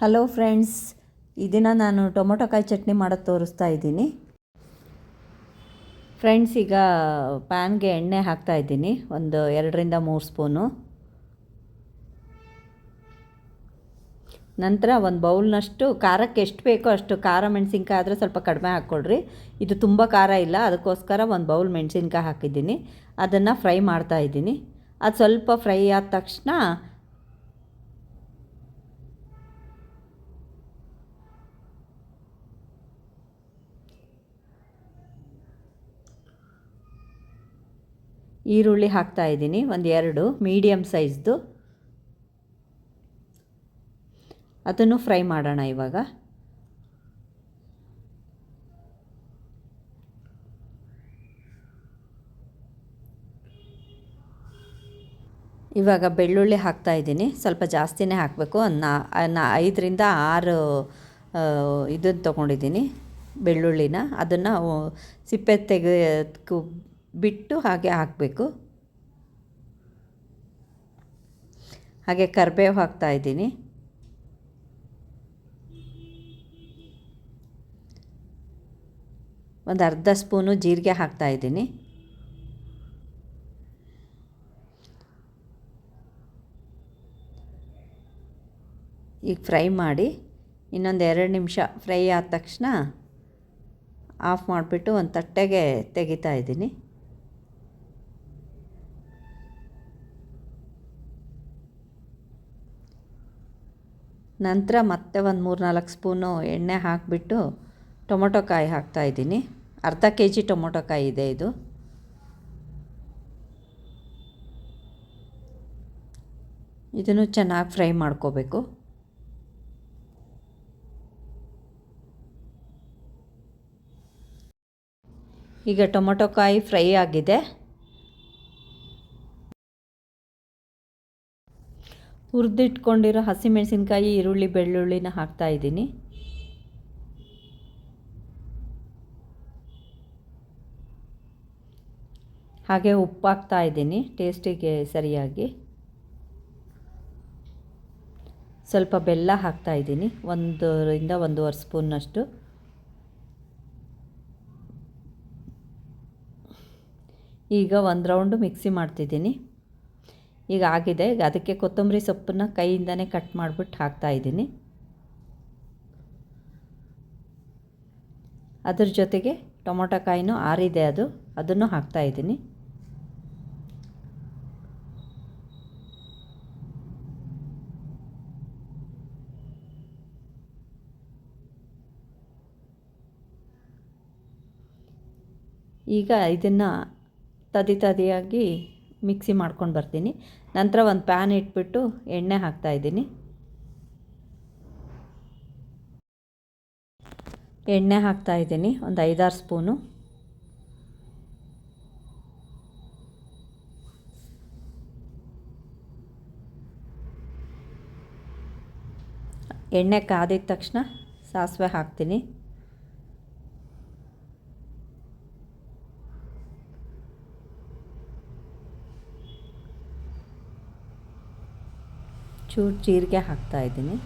Hello friends ಈ ದಿನ ನಾನು ಟೊಮೊಟೊ ಕಾಯಿ ಚಟ್ನಿ ಮಾಡೋದು ತೋರಿಸ್ತಾ ಇದ್ದೀನಿ. ಫ್ರೆಂಡ್ಸ್ ಈಗ ಪ್ಯಾನ್ಗೆ ಎಣ್ಣೆ ಹಾಕ್ತಾ ಇದ್ದೀನಿ. ಒಂದು ಎರಡರಿಂದ ಮೂರು ಸ್ಪೂನು. ನಂತರ ಒಂದು ಬೌಲ್ನಷ್ಟು, ಖಾರಕ್ಕೆ ಎಷ್ಟು ಬೇಕೋ ಅಷ್ಟು ಖಾರ ಮೆಣಸಿನ್ಕಾಯಿ ಆದರೆ ಸ್ವಲ್ಪ ಕಡಿಮೆ ಹಾಕ್ಕೊಳ್ರಿ. ಇದು ತುಂಬ ಖಾರ ಇಲ್ಲ, ಅದಕ್ಕೋಸ್ಕರ ಒಂದು ಬೌಲ್ ಮೆಣಸಿನ್ಕಾಯಿ ಹಾಕಿದ್ದೀನಿ. ಅದನ್ನು ಫ್ರೈ ಮಾಡ್ತಾ ಇದ್ದೀನಿ. ಅದು ಸ್ವಲ್ಪ ಫ್ರೈ ಆದ ತಕ್ಷಣ ಈರುಳ್ಳಿ ಹಾಕ್ತಾ ಇದ್ದೀನಿ ಒಂದು ಎರಡು ಮೀಡಿಯಮ್ ಸೈಜ್ದು ಅದನ್ನು ಫ್ರೈ ಮಾಡೋಣ ಇವಾಗ. ಇವಾಗ ಬೆಳ್ಳುಳ್ಳಿ ಹಾಕ್ತಾ ಇದ್ದೀನಿ, ಸ್ವಲ್ಪ ಜಾಸ್ತಿನೇ ಹಾಕಬೇಕು. ನಾ ಐದರಿಂದ ಆರು ಇದನ್ನು ತೊಗೊಂಡಿದ್ದೀನಿ, ಬೆಳ್ಳುಳ್ಳಿನ. ಅದನ್ನು ಸಿಪ್ಪೆ ತೆಗೆದು ಬಿಟ್ಟು ಹಾಗೆ ಹಾಕಬೇಕು. ಹಾಗೆ ಕರಿಬೇವು ಹಾಕ್ತಾ ಇದ್ದೀನಿ. ಒಂದು ಅರ್ಧ ಸ್ಪೂನು ಜೀರಿಗೆ ಹಾಕ್ತಾ ಇದ್ದೀನಿ. ಈಗ ಫ್ರೈ ಮಾಡಿ ಇನ್ನೊಂದು ಎರಡು ನಿಮಿಷ ಫ್ರೈ ಆದ ತಕ್ಷಣ ಆಫ್ ಮಾಡಿಬಿಟ್ಟು ಒಂದು ತಟ್ಟೆಗೆ ತೆಗಿತಾ ಇದ್ದೀನಿ. ನಂತರ ಮತ್ತೆ ಒಂದು ಮೂರು ನಾಲ್ಕು ಸ್ಪೂನು ಎಣ್ಣೆ ಹಾಕಿಬಿಟ್ಟು ಟೊಮೊಟೊ ಕಾಯಿ ಹಾಕ್ತಾಯಿದ್ದೀನಿ ಅರ್ಧ ಕೆ ಜಿ ಟೊಮೊಟೊ ಕಾಯಿ ಇದೆ ಇದು. ಇದನ್ನು ಚೆನ್ನಾಗಿ ಫ್ರೈ ಮಾಡ್ಕೋಬೇಕು. ಈಗ ಟೊಮೊಟೊ ಕಾಯಿ ಫ್ರೈ ಆಗಿದೆ. ಹುರಿದಿಟ್ಕೊಂಡಿರೋ ಹಸಿಮೆಣಸಿನ್ಕಾಯಿ, ಈರುಳ್ಳಿ, ಬೆಳ್ಳುಳ್ಳಿನ ಹಾಕ್ತಾ ಇದ್ದೀನಿ. ಹಾಗೆ ಉಪ್ಪು ಹಾಕ್ತಾ ಇದ್ದೀನಿ, ಟೇಸ್ಟಿಗೆ ಸರಿಯಾಗಿ. ಸ್ವಲ್ಪ ಬೆಲ್ಲ ಹಾಕ್ತಾ ಇದ್ದೀನಿ, ಒಂದರಿಂದ ಒಂದೂವರೆ ಸ್ಪೂನ್ನಷ್ಟು ಈಗ ಒಂದು ರೌಂಡು ಮಿಕ್ಸಿ ಮಾಡ್ತಿದ್ದೀನಿ. ಈಗ ಆಗಿದೆ. ಈಗ ಅದಕ್ಕೆ ಕೊತ್ತಂಬರಿ ಸೊಪ್ಪನ್ನು ಕೈಯಿಂದನೇ ಕಟ್ ಮಾಡಿಬಿಟ್ಟು ಹಾಕ್ತಾಯಿದ್ದೀನಿ ಅದ್ರ ಜೊತೆಗೆ ಟೊಮೊಟೊ ಕಾಯಿನೂ ಆರಿದೆ ಅದು. ಅದನ್ನು ಹಾಕ್ತಾಯಿದ್ದೀನಿ ಈಗ ಇದನ್ನು ತದಿ ತದಿಯಾಗಿ ಮಿಕ್ಸಿ ಮಾಡ್ಕೊಂಡು ಬರ್ತೀನಿ. ನಂತರ ಒಂದು ಪ್ಯಾನ್ ಇಟ್ಬಿಟ್ಟು ಎಣ್ಣೆ ಹಾಕ್ತಾಯಿದ್ದೀನಿ ಎಣ್ಣೆ ಹಾಕ್ತಾಯಿದ್ದೀನಿ ಒಂದು ಐದಾರು ಸ್ಪೂನು. ಎಣ್ಣೆ ಕಾದಿದ ತಕ್ಷಣ ಸಾಸಿವೆ ಹಾಕ್ತೀನಿ. ಚೂರು ಜೀರಿಗೆ ಹಾಕ್ತಾ ಇದ್ದೀನಿ.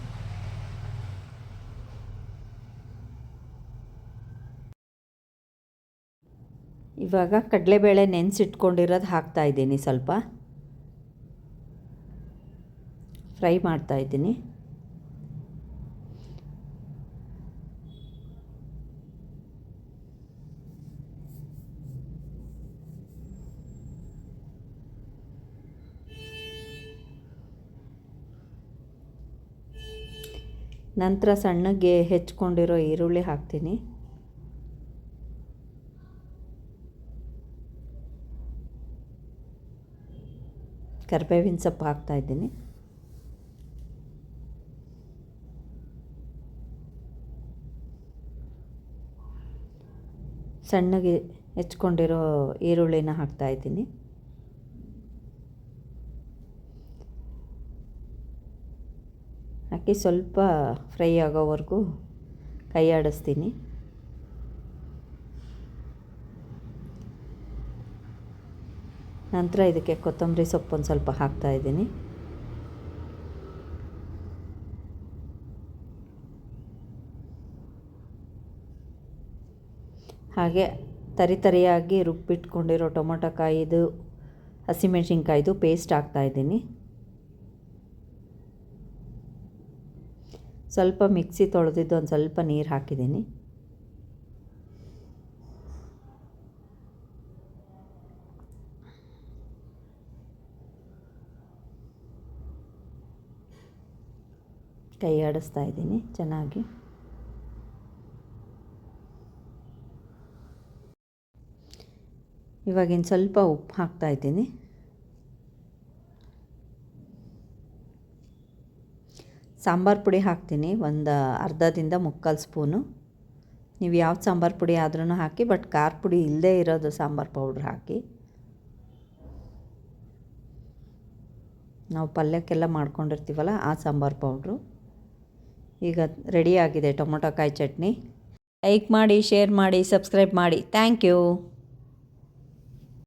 ಇವಾಗ ಕಡಲೆಬೇಳೆ ನೆನೆಸಿಟ್ಕೊಂಡಿರೋದು ಹಾಕ್ತಾಯಿದ್ದೀನಿ ಸ್ವಲ್ಪ. ಫ್ರೈ ಮಾಡ್ತಾ ನಂತರ ಸಣ್ಣಗೆ ಹೆಚ್ಕೊಂಡಿರೋ ಈರುಳ್ಳಿ ಹಾಕ್ತೀನಿ. ಕರ್ಬೇವಿನ ಸೊಪ್ಪು ಹಾಕ್ತಾಯಿದ್ದೀನಿ ಸಣ್ಣಗೆ ಹೆಚ್ಕೊಂಡಿರೋ ಈರುಳ್ಳಿನ ಹಾಕ್ತಾಯಿದ್ದೀನಿ ಅಕ್ಕಿ ಸ್ವಲ್ಪ ಫ್ರೈ ಆಗೋವರೆಗೂ ಕೈ ಆಡಿಸ್ತೀನಿ ನಂತರ ಇದಕ್ಕೆ ಕೊತ್ತಂಬರಿ ಸೊಪ್ಪು ಒಂದು ಸ್ವಲ್ಪ ಹಾಕ್ತಾಯಿದ್ದೀನಿ ಹಾಗೆ ತರಿತರಿಯಾಗಿ ರುಬ್ಬಿಟ್ಕೊಂಡಿರೋ ಟೊಮೊಟೊ ಕಾಯಿದು, ಹಸಿಮೆಣಸಿನ್ಕಾಯ್ದು ಪೇಸ್ಟ್ ಹಾಕ್ತಾಯಿದ್ದೀನಿ ಸ್ವಲ್ಪ ಮಿಕ್ಸಿ ತೊಳೆದಿದ್ದು ಒಂದು ಸ್ವಲ್ಪ ನೀರು ಹಾಕಿದ್ದೀನಿ. ಕೈ ಆಡಿಸ್ತಾ ಇದ್ದೀನಿ ಚೆನ್ನಾಗಿ. ಇವಾಗಿನ ಸ್ವಲ್ಪ ಉಪ್ಪು ಹಾಕ್ತಾ ಇದ್ದೀನಿ. ಸಾಂಬಾರು ಪುಡಿ ಹಾಕ್ತೀನಿ. ಒಂದು ಅರ್ಧದಿಂದ ಮುಕ್ಕಾಲು ಸ್ಪೂನು. ನೀವು ಯಾವ ಸಾಂಬಾರು ಪುಡಿ ಆದ್ರೂ ಹಾಕಿ, ಬಟ್ ಖಾರ ಪುಡಿ ಇಲ್ಲದೇ ಇರೋದು ಸಾಂಬಾರು ಪೌಡ್ರ್ ಹಾಕಿ. ನಾವು ಪಲ್ಯಕ್ಕೆಲ್ಲ ಮಾಡ್ಕೊಂಡಿರ್ತೀವಲ್ಲ, ಆ ಸಾಂಬಾರು ಪೌಡ್ರು. ಈಗ ರೆಡಿಯಾಗಿದೆ ಟೊಮೊಟೊ ಕಾಯಿ ಚಟ್ನಿ. ಲೈಕ್ ಮಾಡಿ, ಶೇರ್ ಮಾಡಿ, ಸಬ್ಸ್ಕ್ರೈಬ್ ಮಾಡಿ. Thank you.